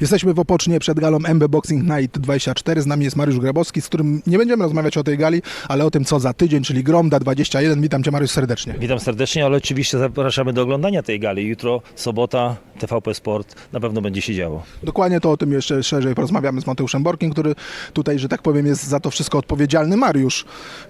Jesteśmy w Opocznie przed galą MB Boxing Night 24. Z nami jest Mariusz Grabowski, z którym nie będziemy rozmawiać o tej gali, ale o tym, co za tydzień, czyli Gromda 21. Witam Cię, Mariusz, serdecznie. Witam serdecznie, ale oczywiście zapraszamy do oglądania tej gali. Jutro, sobota, TVP Sport, na pewno będzie się działo. Dokładnie to o tym jeszcze szerzej porozmawiamy z Mateuszem Borkiem, który tutaj, że tak powiem, jest za to wszystko odpowiedzialny. Mariusz,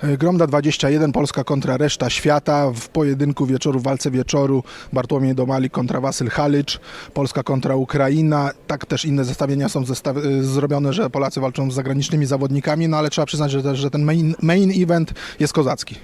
y, Gromda 21, Polska kontra reszta świata. W pojedynku wieczoru, w walce wieczoru Bartłomiej Domalik kontra Wasyl Halicz, Polska kontra Ukraina. Tak też inne zestawienia są zestaw- y, zrobione, że Polacy walczą z zagranicznymi zawodnikami, no ale trzeba przyznać, że, że ten main, main event jest kozacki.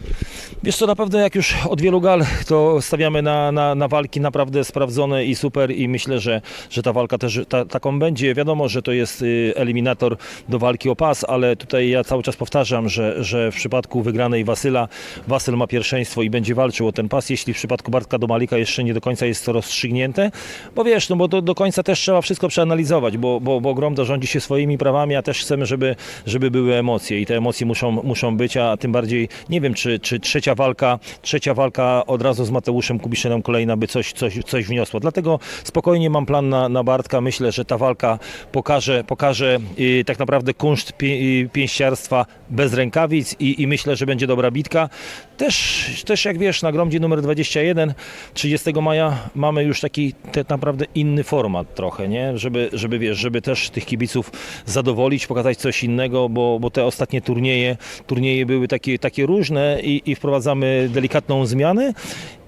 Wiesz co, naprawdę jak już od wielu gal, to stawiamy na, na, na walki naprawdę sprawdzone i super i myślę, że, że ta walka też ta, taką będzie. Wiadomo, że to jest y, eliminator do walki o pas, ale tutaj ja cały czas powtarzam, że, że w przypadku wygranej Wasyla, Wasyl ma pierwszeństwo i będzie walczył o ten pas, jeśli w przypadku Bartka Domalika jeszcze nie do końca jest to rozstrzygnięte, bo wiesz, no bo do, do końca też trzeba wszystko przeanalizować, bo, bo, bo Gromda rządzi się swoimi prawami, a też chcemy, żeby, żeby były emocje i te emocje muszą, muszą być, a tym bardziej nie wiem, czy, czy trzecia walka, trzecia walka od razu z Mateuszem Kubiszynem kolejna by coś, coś, coś wniosła. Dlatego spokojnie mam plan na, na Bartka. Myślę, że ta walka pokaże, pokaże y, tak naprawdę kunszt pie, y, pięściarstwa bez rękawic i, i myślę, że będzie dobra bitka. Też, też jak wiesz, na Gromdzie numer 21 30 maja mamy już taki tak naprawdę inny format trochę, nie? Żeby, żeby wiesz, żeby też tych kibiców zadowolić, pokazać coś innego, bo, bo te ostatnie turnieje, turnieje były takie, takie różne i, i wprowadzamy delikatną zmianę.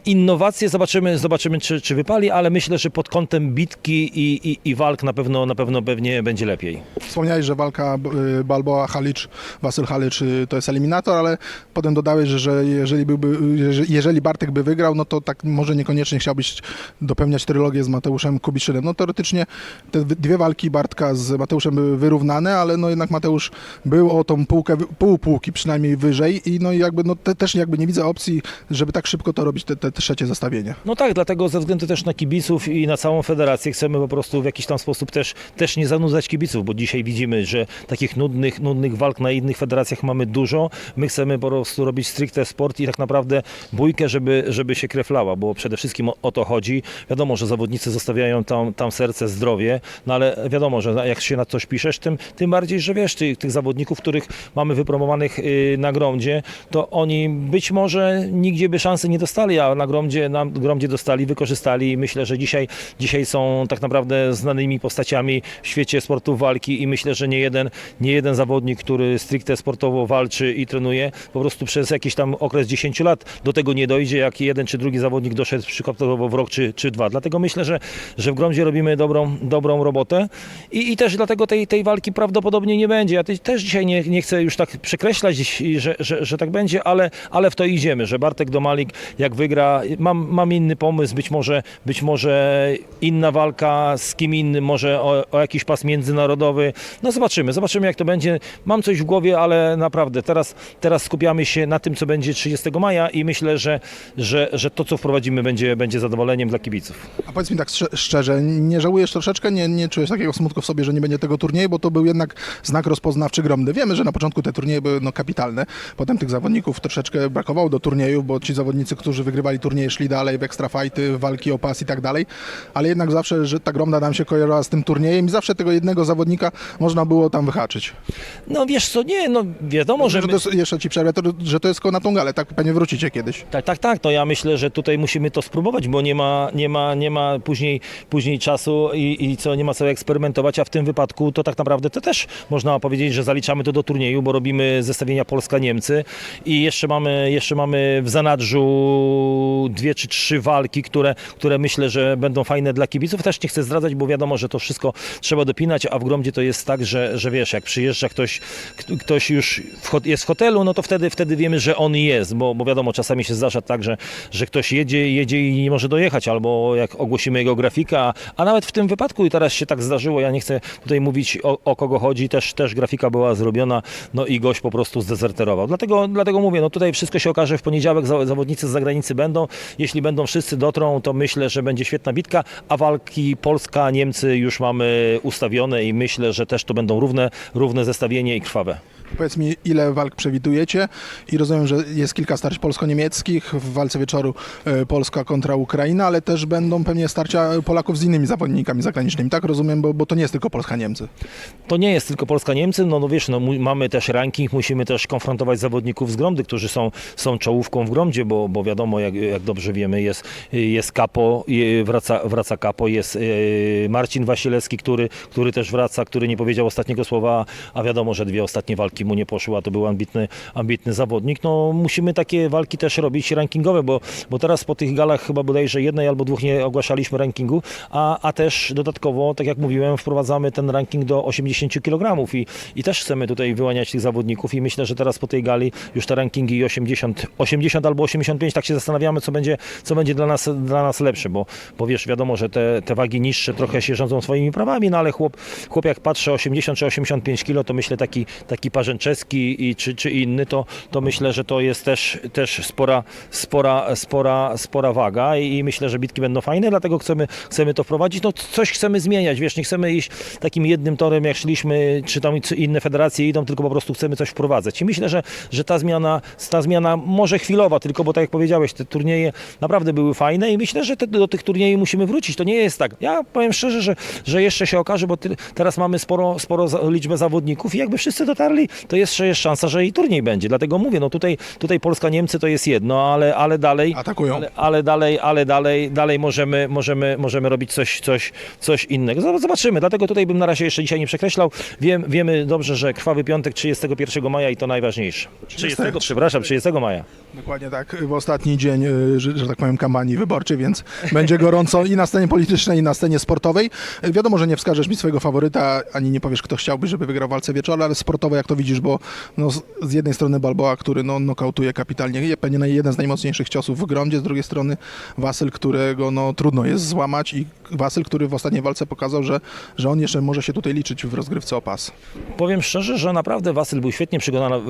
Innowacje zobaczymy, zobaczymy czy, czy wypali, ale myślę, że pod kątem bitki i, i, i walk na pewno, na pewno pewnie będzie lepiej. Wspomniałeś, że walka y, Balboa Halicz, Wasyl Halicz y, to jest eliminator, ale potem dodałeś, że, że jeżeli, byłby, y, jeżeli- Bartek by wygrał, no to tak może niekoniecznie chciałbyś dopełniać trylogię z Mateuszem Kubiszynem. No teoretycznie te dwie walki Bartka z Mateuszem były wyrównane, ale no jednak Mateusz był o tą półkę, pół półki przynajmniej wyżej i no jakby no te, też jakby nie widzę opcji, żeby tak szybko to robić, te, te trzecie zestawienie. No tak, dlatego ze względu też na kibiców i na całą federację chcemy po prostu w jakiś tam sposób też, też nie zanudzać kibiców, bo dzisiaj widzimy, że takich nudnych, nudnych walk na innych federacjach mamy dużo. My chcemy po prostu robić stricte sport i tak naprawdę bójkę, żeby, żeby się krew lała, bo przede wszystkim o, o to chodzi. Wiadomo, że zawodnicy zostawiają tam, tam serce, zdrowie, no ale wiadomo, że jak się na coś piszesz, tym, tym bardziej, że wiesz, tych, tych zawodników, których mamy wypromowanych y, na gromdzie, to oni być może nigdzie by szansy nie dostali, a na gromdzie, na gromdzie dostali, wykorzystali i myślę, że dzisiaj, dzisiaj są tak naprawdę znanymi postaciami w świecie sportu walki i myślę, że nie jeden, nie jeden zawodnik, który stricte sportowo walczy i trenuje, po prostu przez jakiś tam okres 10 lat do tego nie dojdzie, jak jeden czy drugi zawodnik doszedł przykładowo w rok czy, czy dwa. Dlatego myślę, że, że w gromdzie robimy dobrą, dobrą robotę i, i też dlatego tej, tej walki prawdopodobnie nie będzie. Ja te- też dzisiaj nie, nie chcę już tak przekreślać, że, że, że tak będzie, ale, ale w to idziemy, że Bartek Domalik jak wygra, mam, mam inny pomysł, być może, być może inna walka z kim innym, może o, o jakiś pas międzynarodowy. No zobaczymy, zobaczymy jak to będzie. Mam coś w głowie, ale naprawdę teraz, teraz skupiamy się na tym, co będzie 30 maja i myślę, że, że, że to, co wprowadzimy, będzie, będzie zadowoleniem dla kibiców. A powiedz mi tak szczerze, nie żałujesz troszeczkę, nie, nie czujesz takiego smutku w sobie, że nie będzie tego turnieju, bo to był jednak znak rozpoznawczy Gromdy. Wiemy, że na początku te turnieje były no, kapitalne, potem tych zawodników troszeczkę brakowało do turniejów, bo ci zawodnicy, którzy wygrywali turnieje, szli dalej w ekstrafighty, walki o pas i tak dalej, ale jednak zawsze, że ta Gromda nam się kojarzyła z tym turniejem i zawsze tego jednego zawodnika można było tam wyhaczyć. No wiesz co, nie, no wiadomo, że... Że my- to jest, jeszcze ci przerwę, to, że to jest koło na tą galę, tak pewnie wrócicie kiedyś. Tak, tak, tak. No ja myślę, że tutaj musimy to spróbować, bo nie ma, nie ma, nie ma później, później czasu i, i co, nie ma co eksperymentować, a w tym wypadku to tak naprawdę to też można powiedzieć, że zaliczamy to do turnieju, bo robimy zestawienia Polska-Niemcy i jeszcze mamy, jeszcze mamy w zanadrzu dwie czy trzy walki, które, które myślę, że będą fajne dla kibiców. Też nie chcę zdradzać, bo wiadomo, że to wszystko trzeba dopinać, a w Gromdzie to jest tak, że, że wiesz, jak przyjeżdża ktoś, ktoś już w, jest w hotelu, no to wtedy, wtedy wiemy, że on jest, bo, bo wiadomo, czasami się zdarza tak, że, że ktoś jedzie, jedzie i nie może dojechać, albo jak ogłosimy jego grafika, a nawet w tym wypadku i teraz się tak zdarzyło, ja nie chcę tutaj mówić o, o kogo chodzi, też, też grafika była zrobiona, no i gość po prostu zdezerterował. Dlatego, dlatego mówię, no tutaj wszystko się okaże w poniedziałek, za- zawodnicy z zagranicy będą, jeśli będą wszyscy dotrą, to myślę, że będzie świetna bitka, a walki Polska, Niemcy już mamy ustawione i myślę, że też to będą równe, równe zestawienie i krwawe. Powiedz mi, ile walk przewidujecie? I rozumiem, że jest kilka starć polsko-niemieckich w walce wieczoru e, Polska kontra Ukraina, ale też będą pewnie starcia Polaków z innymi zawodnikami zagranicznymi, tak rozumiem, bo, bo to nie jest tylko Polska-Niemcy. To nie jest tylko Polska-Niemcy, no, no wiesz, no, mamy też ranking, musimy też konfrontować zawodników z Gromdy, którzy są, są czołówką w Gromdzie, bo, bo wiadomo, jak, jak dobrze wiemy, jest, jest Kapo, wraca, wraca Kapo, jest e, Marcin Wasilewski, który, który też wraca, który nie powiedział ostatniego słowa, a wiadomo, że dwie ostatnie walki mu nie poszły, a to był ambitny, ambitny zawodnik. No musimy takie walki też robić rankingowe, bo, bo teraz po tych galach chyba bodajże jednej albo dwóch nie ogłaszaliśmy rankingu, a, a też dodatkowo, tak jak mówiłem, wprowadzamy ten ranking do 80 kg i, i też chcemy tutaj wyłaniać tych zawodników i myślę, że teraz po tej gali już te rankingi 80, 80 albo 85, tak się zastanawiamy, co będzie, co będzie dla nas, dla nas lepsze, bo, bo wiesz, wiadomo, że te, te wagi niższe trochę się rządzą swoimi prawami, no ale chłop, chłop jak patrzy 80 czy 85 kg, to myślę taki, taki Parzęczewski i, czy, czy inny, to, to myślę, że to jest też, też spora, spora, spora, spora waga i, i myślę, że bitki będą fajne, dlatego chcemy, chcemy to wprowadzić. No coś chcemy zmieniać, wiesz, nie chcemy iść takim jednym torem, jak szliśmy, czy tam inne federacje idą, tylko po prostu chcemy coś wprowadzać. I myślę, że, że ta zmiana, ta zmiana może chwilowa, tylko bo tak jak powiedziałeś, te turnieje naprawdę były fajne i myślę, że te, do tych turniejów musimy wrócić. To nie jest tak. Ja powiem szczerze, że, że jeszcze się okaże, bo ty, teraz mamy sporo, sporo liczbę zawodników i jakby wszyscy dotarli, to jeszcze jest szansa, że i turniej będzie. Dlatego mówię, no tutaj, tutaj Polska-Niemcy to jest jedno, ale, ale dalej... Atakują. Ale, ale dalej, ale dalej, dalej możemy, możemy, możemy robić coś, coś, coś innego. Zob- Zobaczymy, dlatego tutaj bym na razie jeszcze dzisiaj nie przekreślał. Wiem, wiemy dobrze, że krwawy piątek 31 maja i to najważniejsze. 30, przepraszam, 30 maja. Dokładnie tak, w ostatni dzień, y, że, że tak powiem, kampanii wyborczej, więc będzie gorąco i na scenie politycznej, i na scenie sportowej. Y, Wiadomo, że nie wskażesz mi swojego faworyta, ani nie powiesz, kto chciałby, żeby wygrał w walce wieczoru, ale sportowo jak to widzisz, bo no, z, jednej strony Balboa, który no, nokautuje kapitalnie, pewnie jeden z najmocniejszych ciosów w gromdzie, z drugiej strony Wasyl, którego no, trudno jest złamać i Wasyl, który w ostatniej walce pokazał, że, że on jeszcze może się tutaj liczyć w rozgrywce o pas. Powiem szczerze, że naprawdę Wasyl był świetnie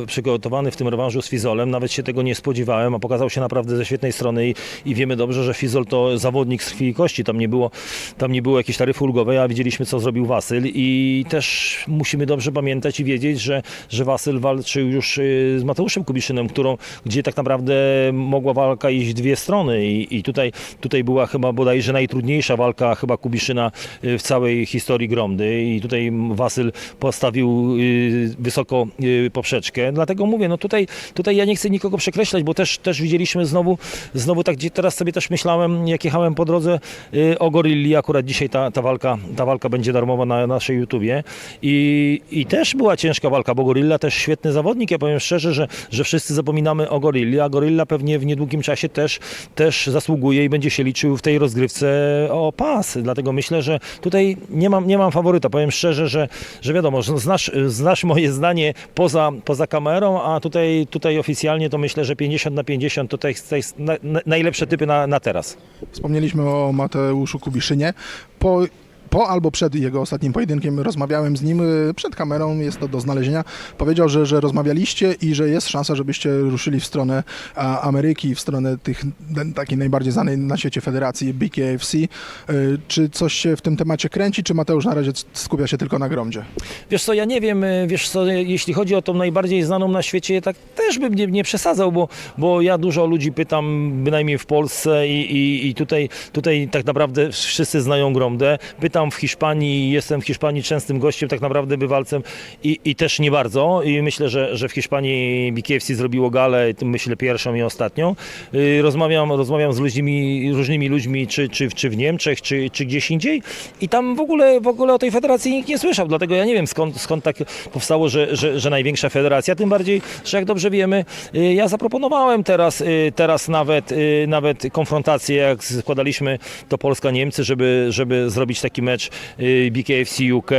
przygotowany w tym rewanżu z Fizolem. Nawet się tego nie spodziewałem, a pokazał się naprawdę ze świetnej strony i, i wiemy dobrze, że Fizol to zawodnik z krwi i kości. Tam nie było, tam nie było jakiejś taryfy ulgowej, a widzieliśmy, co zrobił Wasyl. I też musimy dobrze pamiętać i wiedzieć, że, że Wasyl walczył już y, z Mateuszem Kubiszynem, którą, gdzie tak naprawdę mogła walka iść dwie strony. I, i tutaj, tutaj była chyba bodajże najtrudniejsza walka chyba Kubiszyna y, w całej historii Gromdy. I tutaj Wasyl postawił y, wysoko poprzeczkę. Dlatego mówię, no tutaj, tutaj ja nie chcę nikogo przekreślać, bo też, też widzieliśmy znowu, znowu tak gdzie teraz sobie też myślałem, jak jechałem po drodze o Gorilli, akurat dzisiaj ta, ta, walka, ta walka będzie darmowa na naszej YouTubie i, i też była ciężka walka, bo Gorilla też świetny zawodnik, ja powiem szczerze, że, że wszyscy zapominamy o Gorilli, a Gorilla pewnie w niedługim czasie też, też zasługuje i będzie się liczył w tej rozgrywce o pas, dlatego myślę, że tutaj nie mam, nie mam faworyta, powiem szczerze, że, że wiadomo, że znasz, znasz moje zdanie poza, poza kamerą, a tutaj, tutaj oficjalnie to myślę, że 50 na 50 to na, na, najlepsze typy na, na teraz. Wspomnieliśmy o Mateuszu Kubiszynie. Po, po albo przed jego ostatnim pojedynkiem rozmawiałem z nim y, przed kamerą, jest to do znalezienia. Powiedział, że, że rozmawialiście i że jest szansa, żebyście ruszyli w stronę Ameryki, w stronę tych takiej najbardziej znanej na świecie federacji BKFC. Y, Czy coś się w tym temacie kręci, czy Mateusz na razie skupia się tylko na gromdzie? Wiesz co, ja nie wiem, y, wiesz co, jeśli chodzi o tą najbardziej znaną na świecie, tak też bym nie, nie przesadzał, bo, bo ja dużo ludzi pytam, bynajmniej w Polsce i, i, i tutaj, tutaj tak naprawdę wszyscy znają Gromdę. Pytam w Hiszpanii, jestem w Hiszpanii częstym gościem, tak naprawdę bywalcem i, i też nie bardzo. I myślę, że, że w Hiszpanii BKFC zrobiło galę, myślę pierwszą i ostatnią. Y, Rozmawiam, rozmawiam z ludźmi, różnymi ludźmi, czy, czy, czy w Niemczech, czy, czy gdzieś indziej. I tam w ogóle, w ogóle o tej federacji nikt nie słyszał, dlatego ja nie wiem skąd, skąd tak powstało, że, że, że największa federacja, tym bardziej, że jak dobrze wiemy, y, ja zaproponowałem teraz, y, teraz nawet, nawet konfrontację, jak składaliśmy to Polska-Niemcy, żeby, żeby zrobić taki mecz y, BKFC UK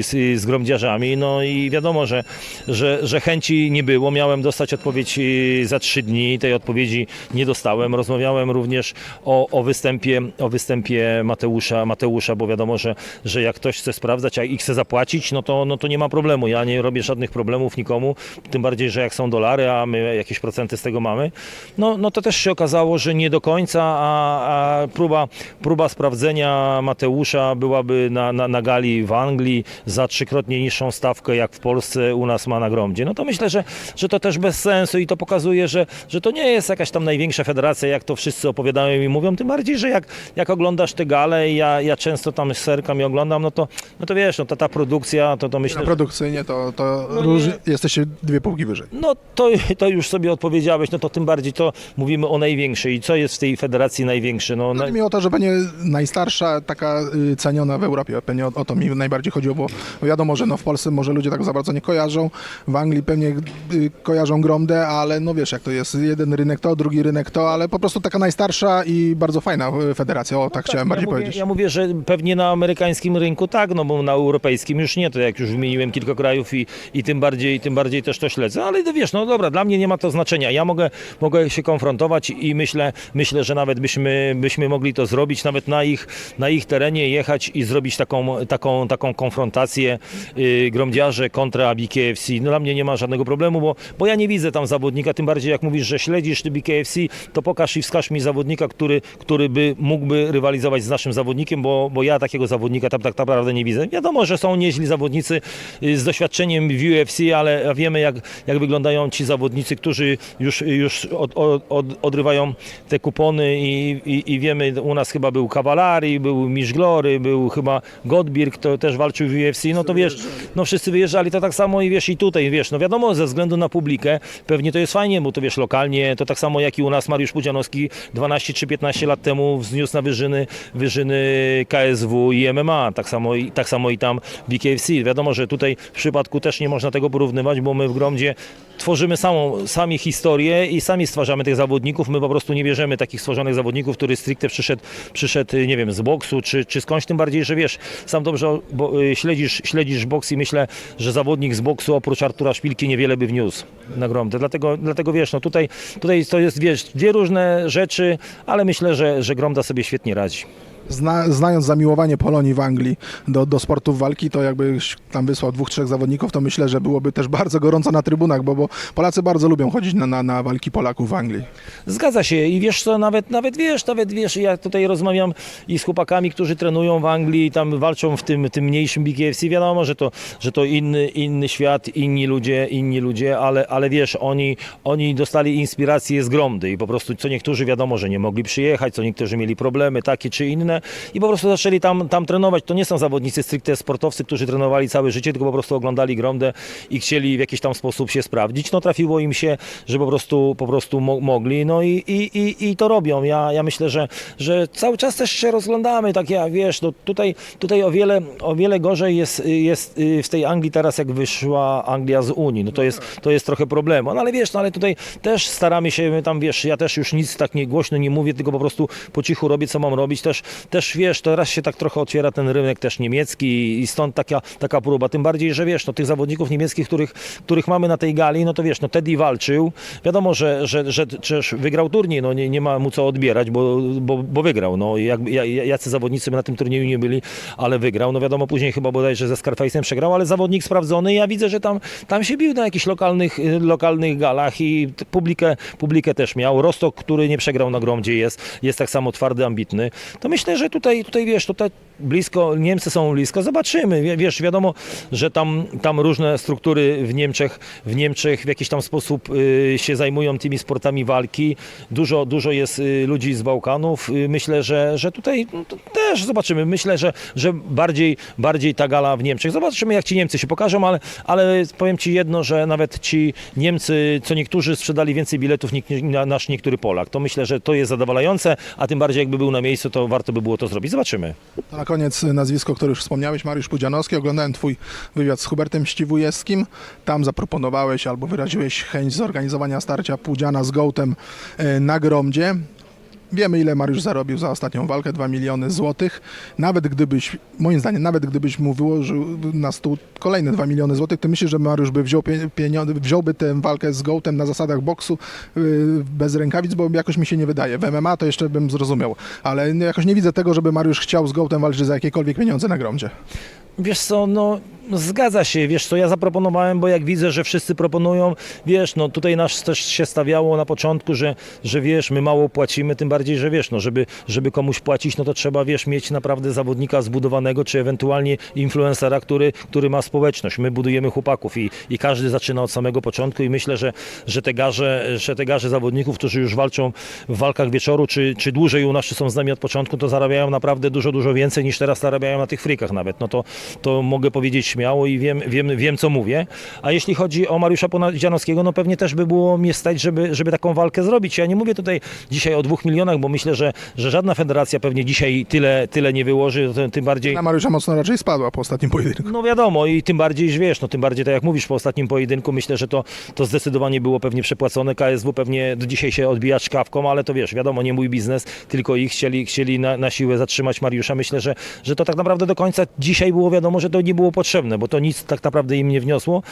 z, z gromdziarzami, no i wiadomo, że, że, że chęci nie było, miałem dostać odpowiedź y, za trzy dni, tej odpowiedzi nie dostałem, rozmawiałem również o, o występie, o występie Mateusza, Mateusza, bo wiadomo, że, że jak ktoś chce sprawdzać a i chce zapłacić, no to, no to nie ma problemu. Ja nie robię żadnych problemów nikomu, tym bardziej, że jak są dolary, a my jakieś procenty z tego mamy, no, no to też się okazało, że nie do końca, a, a próba, próba sprawdzenia Mateusza była walczyłaby na, na, na gali w Anglii za trzykrotnie niższą stawkę, jak w Polsce u nas ma na gromdzie. No to myślę, że, że to też bez sensu i to pokazuje, że, że to nie jest jakaś tam największa federacja, jak to wszyscy opowiadają i mówią. Tym bardziej, że jak, jak oglądasz te gale i ja, ja często tam serkam i oglądam, no to, no to wiesz, no to ta produkcja, to, to myślę, Na produkcyjnie to, to No róż... jesteście dwie półki wyżej. No to, to już sobie odpowiedziałeś, no to tym bardziej to mówimy o największej. I co jest w tej federacji największe? No, na, Chodzi mi o to, że będzie najstarsza, taka y, ceniona w Europie. Pewnie o, o to mi najbardziej chodziło, bo wiadomo, że no w Polsce może ludzie tak za bardzo nie kojarzą. W Anglii pewnie y, kojarzą Gromdę, ale no wiesz jak to jest. Jeden rynek to, drugi rynek to, ale po prostu taka najstarsza i bardzo fajna y, federacja. O, tak, chciałem ja bardziej mówię, powiedzieć. Ja mówię, że pewnie na amerykańskim rynku tak, no bo na europejskim już nie, to jak już wymieniłem kilka krajów i, i tym bardziej tym bardziej też to śledzę, ale wiesz, no dobra, dla mnie nie ma to znaczenia. Ja mogę, mogę się konfrontować i myślę, myślę, że nawet byśmy, byśmy mogli to zrobić, nawet na ich, na ich terenie jechać i zrobić taką, taką, taką konfrontację y, gromdziarze kontra BKFC. No dla mnie nie ma żadnego problemu, bo, bo ja nie widzę tam zawodnika, tym bardziej jak mówisz, że śledzisz BKFC, to pokaż i wskaż mi zawodnika, który, który by mógłby rywalizować z naszym zawodnikiem, bo, bo ja takiego zawodnika tam tak naprawdę nie widzę. Wiadomo, że są nieźli zawodnicy y, z doświadczeniem w UFC, ale wiemy jak, jak wyglądają ci zawodnicy, którzy już, już od, od, od, odrywają te kupony i, i, i wiemy, u nas chyba był Cavallari, był Misz Glory, był chyba Godbirk, to też walczył w UFC, no to wiesz, no wszyscy wyjeżdżali, to tak samo i wiesz i tutaj, wiesz, no wiadomo, ze względu na publikę, pewnie to jest fajnie, bo to wiesz, lokalnie, to tak samo jak i u nas Mariusz Pudzianowski 12 czy 15 lat temu wzniósł na wyżyny, wyżyny KSW i MMA, tak samo, i, tak samo i tam BKFC. Wiadomo, że tutaj w przypadku też nie można tego porównywać, bo my w Gromdzie tworzymy samą, sami historię i sami stwarzamy tych zawodników. My po prostu nie bierzemy takich stworzonych zawodników, który stricte przyszedł, przyszedł nie wiem, z boksu czy, czy skądś, tym bardziej, że wiesz, sam dobrze bo, y, śledzisz, śledzisz boks i myślę, że zawodnik z boksu oprócz Artura Szpilki niewiele by wniósł na Gromdę. Dlatego, dlatego wiesz, no tutaj, tutaj to jest, wiesz, dwie różne rzeczy, ale myślę, że, że Gromda sobie świetnie radzi. Zna, znając zamiłowanie Polonii w Anglii do, do sportów walki, to jakbyś tam wysłał dwóch, trzech zawodników, to myślę, że byłoby też bardzo gorąco na trybunach, bo, bo Polacy bardzo lubią chodzić na, na, na walki Polaków w Anglii. Zgadza się. I wiesz co, nawet, nawet wiesz, nawet wiesz, ja tutaj rozmawiam i z chłopakami, którzy trenują w Anglii i tam walczą w tym, tym mniejszym BKFC, wiadomo, że to, że to inny, inny świat, inni ludzie, inni ludzie, ale, ale wiesz, oni, oni dostali inspirację z Gromdy i po prostu co niektórzy wiadomo, że nie mogli przyjechać, co niektórzy mieli problemy takie czy inne i po prostu zaczęli tam, tam trenować. To nie są zawodnicy stricte sportowcy, którzy trenowali całe życie, tylko po prostu oglądali Gromdę i chcieli w jakiś tam sposób się sprawdzić. No trafiło im się, że po prostu, po prostu mo- mogli, no i, i, i, i to robią. Ja, ja myślę, że, że cały czas też się rozglądamy, tak jak wiesz, no tutaj, tutaj o, wiele, o wiele gorzej jest, jest y, w tej Anglii teraz, jak wyszła Anglia z Unii. No to jest, to jest trochę problemu. No ale wiesz, no ale tutaj też staramy się, my tam wiesz, ja też już nic tak nie głośno nie mówię, tylko po prostu po cichu robię, co mam robić. Też, też wiesz, teraz się tak trochę otwiera ten rynek też niemiecki i stąd taka, taka próba. Tym bardziej, że wiesz, no tych zawodników niemieckich, których, których mamy na tej gali, no to wiesz, no Teddy walczył. Wiadomo, że, że, że, że wygrał turniej, no nie, nie ma mu co odbierać, bo, bo, bo wygrał. No jak, ja- jacy zawodnicy by na tym turnieju nie byli, ale wygrał. No wiadomo, później chyba bodajże ze Scarface'em przegrał, ale zawodnik sprawdzony. Ja widzę, że tam, tam się bił na jakichś lokalnych, lokalnych galach i publikę, publikę też miał. Rostok, który nie przegrał na gromdzie jest, jest tak samo twardy, ambitny. To myślę, że tutaj, tutaj wiesz, tutaj blisko, Niemcy są blisko, zobaczymy. Wie- Wiesz, wiadomo, że tam, tam różne struktury w Niemczech, w Niemczech w jakiś tam sposób y, się zajmują tymi sportami walki. Dużo, dużo jest y, ludzi z Bałkanów. Y, myślę, że, że tutaj no, też zobaczymy. Myślę, że, że bardziej, bardziej ta gala w Niemczech. Zobaczymy, jak ci Niemcy się pokażą, ale, ale powiem ci jedno, że nawet ci Niemcy, co niektórzy sprzedali więcej biletów niż na- nasz niektóry Polak. To myślę, że to jest zadowalające, a tym bardziej jakby był na miejscu, to warto by było to zrobić. Zobaczymy. To na koniec nazwisko, które już wspomniałeś, Mariusz Pudzianowski. Oglądałem Twój wywiad z Hubertem Ściwujewskim. Tam zaproponowałeś albo wyraziłeś chęć zorganizowania starcia Pudziana z Gołtem e, na Gromdzie. Wiemy, ile Mariusz zarobił za ostatnią walkę, 2 miliony złotych. Nawet gdybyś, moim zdaniem, nawet gdybyś mu wyłożył na stół kolejne 2 miliony złotych, to myślę, że Mariusz by wziął pie- pieniądze, wziąłby tę walkę z Gołtem na zasadach boksu yy, bez rękawic, bo jakoś mi się nie wydaje. W MMA to jeszcze bym zrozumiał, ale jakoś nie widzę tego, żeby Mariusz chciał z Gołtem walczyć za jakiekolwiek pieniądze na gromdzie. Wiesz co, no No, Zgadza się, wiesz co, ja zaproponowałem, bo jak widzę, że wszyscy proponują, wiesz, no tutaj nas też się stawiało na początku, że, że wiesz, my mało płacimy, tym bardziej, że wiesz, no żeby, żeby komuś płacić, no to trzeba, wiesz, mieć naprawdę zawodnika zbudowanego, czy ewentualnie influencera, który, który ma społeczność. My budujemy chłopaków i, i każdy zaczyna od samego początku i myślę, że, że te garze, że te garze zawodników, którzy już walczą w walkach wieczoru, czy, czy dłużej u nas, czy są z nami od początku, to zarabiają naprawdę dużo, dużo więcej niż teraz zarabiają na tych frikach nawet. No to, to mogę powiedzieć śmiało i wiem, wiem, wiem co mówię. A jeśli chodzi o Mariusza Ponadzianowskiego, no pewnie też by było mnie stać, żeby, żeby taką walkę zrobić. Ja nie mówię tutaj dzisiaj o dwóch milionach, bo myślę, że, że żadna federacja pewnie dzisiaj tyle, tyle nie wyłoży, tym bardziej... Na Mariusza mocno raczej spadła po ostatnim pojedynku. No wiadomo i tym bardziej, że wiesz, no tym bardziej tak jak mówisz po ostatnim pojedynku, myślę, że to, to zdecydowanie było pewnie przepłacone. KSW pewnie do dzisiaj się odbija czkawką, ale to wiesz, wiadomo, nie mój biznes, tylko ich chcieli, chcieli na, na siłę zatrzymać Mariusza. Myślę, że, że to tak naprawdę do końca dzisiaj było wiadomo, że to nie było potrzebne, bo to nic tak naprawdę im nie wniosło.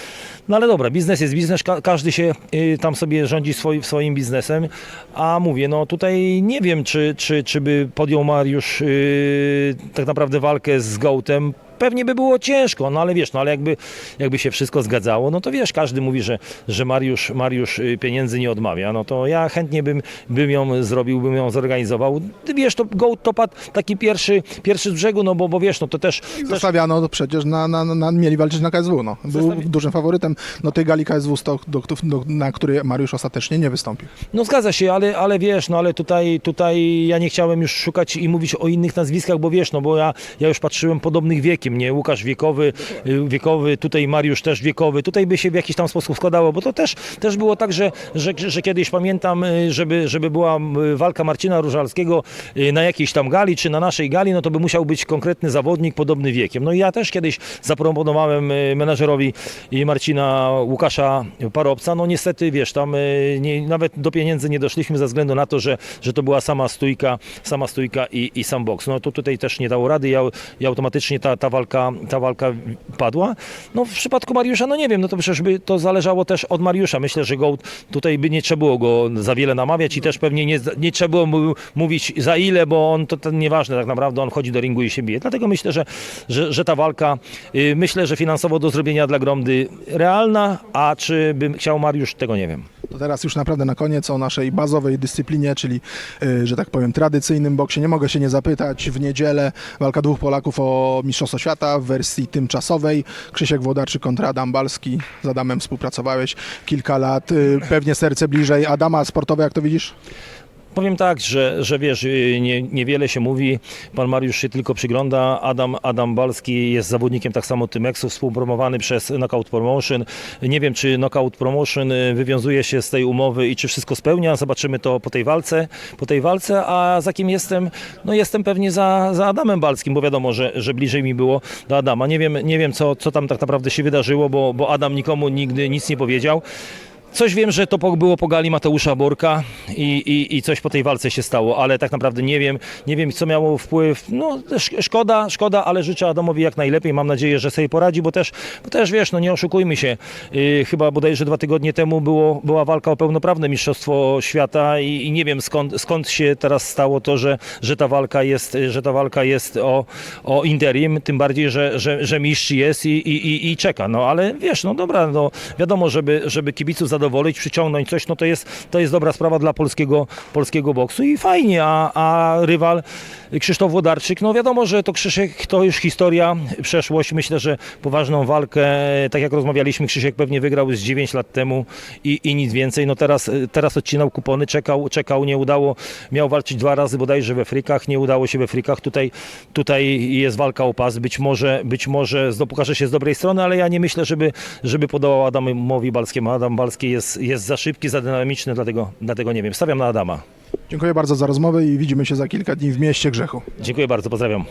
No ale dobra, biznes jest biznes, ka- każdy się y, tam sobie rządzi swoi, swoim biznesem, a mówię, no tutaj nie wiem, czy, czy, czy by podjął Mariusz y, tak naprawdę walkę z Gołtem, pewnie by było ciężko, no ale wiesz, no ale jakby, jakby się wszystko zgadzało, no to wiesz, każdy mówi, że, że Mariusz, Mariusz y, pieniędzy nie odmawia, no to ja chętnie bym, bym ją zrobił, bym ją zorganizował. Ty Wiesz, to Gołd to padł taki pierwszy, pierwszy z brzegu, no bo, bo wiesz, no to też, też Zostawiano przecież na, na, na, mieli walczyć na KSW. No. Był Zostawi- dużym faworytem no, tej gali KSW, sto- do, do, na której Mariusz ostatecznie nie wystąpił. No zgadza się, ale, ale wiesz, no ale tutaj, tutaj ja nie chciałem już szukać i mówić o innych nazwiskach, bo wiesz, no bo ja, ja już patrzyłem podobnych wiekiem, nie? Łukasz wiekowy, y, wiekowy, tutaj Mariusz też wiekowy, tutaj by się w jakiś tam sposób składało, bo to też, też było tak, że, że, że kiedyś pamiętam, y, żeby, żeby była walka Marcina Różalskiego y, na jakiejś tam gali, czy na naszej gali, no to by musiał być konkretny zawodnik podobny wiekiem. No i ja też kiedyś zaproponowałem menadżerowi Marcina Łukasza Parobca, no niestety, wiesz, tam nie, nawet do pieniędzy nie doszliśmy ze względu na to, że, że to była sama stójka, sama stójka i, i sam boks. No to tutaj też nie dało rady au- i automatycznie ta, ta, walka, ta walka padła. No w przypadku Mariusza, no nie wiem, no to przecież by to zależało też od Mariusza. Myślę, że Gołd tutaj by nie trzeba było go za wiele namawiać i też pewnie nie, nie trzeba było mu mówić za ile, bo on to, to nieważne tak naprawdę, on chodzi do ringu i się bije. Dlatego myślę, że, że, że ta walka, y, myślę, że finansowo do zrobienia dla Gromdy realna, a czy bym chciał Mariusz, tego nie wiem. To teraz już naprawdę na koniec o naszej bazowej dyscyplinie, czyli, y, że tak powiem, tradycyjnym boksie. Nie mogę się nie zapytać. W niedzielę walka dwóch Polaków o Mistrzostwo Świata w wersji tymczasowej. Krzysiek Włodarczyk kontra Adam Balski. Z Adamem współpracowałeś kilka lat. Y, Pewnie serce bliżej Adama. Sportowe, jak to widzisz? Powiem tak, że, że wiesz, y, nie, niewiele się mówi, pan Mariusz się tylko przygląda, Adam, Adam Balski jest zawodnikiem tak samo Tymexu, współpromowany przez Knockout Promotion. Nie wiem, czy Knockout Promotion y, wywiązuje się z tej umowy i czy wszystko spełnia, zobaczymy to po tej walce, po tej walce, a za kim jestem? No jestem pewnie za, za Adamem Balskim, bo wiadomo, że, że bliżej mi było do Adama. Nie wiem, nie wiem co, co tam tak naprawdę się wydarzyło, bo, bo Adam nikomu nigdy nic nie powiedział. Coś wiem, że to było po gali Mateusza Borka i, i, i coś po tej walce się stało, ale tak naprawdę nie wiem, nie wiem co miało wpływ. No sz- szkoda, szkoda, ale życzę Adamowi jak najlepiej. Mam nadzieję, że sobie poradzi, bo też, bo też wiesz, no nie oszukujmy się. Yy, chyba bodajże dwa tygodnie temu było, była walka o pełnoprawne Mistrzostwo Świata i, i nie wiem skąd, skąd się teraz stało to, że, że ta walka jest, że ta walka jest o, o interim, tym bardziej, że, że, że mistrz jest i, i, i, i czeka. No ale wiesz, no dobra, no wiadomo, żeby, żeby kibiców zadowolić, przyciągnąć coś, no to jest, to jest dobra sprawa dla polskiego, polskiego boksu. I fajnie, a, a rywal Krzysztof Włodarczyk, no wiadomo, że to Krzysiek to już historia, przeszłość, myślę, że poważną walkę, tak jak rozmawialiśmy, Krzysiek pewnie wygrał z 9 lat temu i, i nic więcej, no teraz, teraz odcinał kupony, czekał, czekał, nie udało, miał walczyć dwa razy bodajże we frikach, nie udało się we frikach, tutaj, tutaj jest walka o pas, być może, być może pokaże się z dobrej strony, ale ja nie myślę, żeby, żeby podołał Adamowi Balskiemu, Adam Balski jest, jest za szybki, za dynamiczny, dlatego, dlatego nie wiem, stawiam na Adama. Dziękuję bardzo za rozmowę i widzimy się za kilka dni w mieście Grzechu. Dziękuję bardzo, pozdrawiam.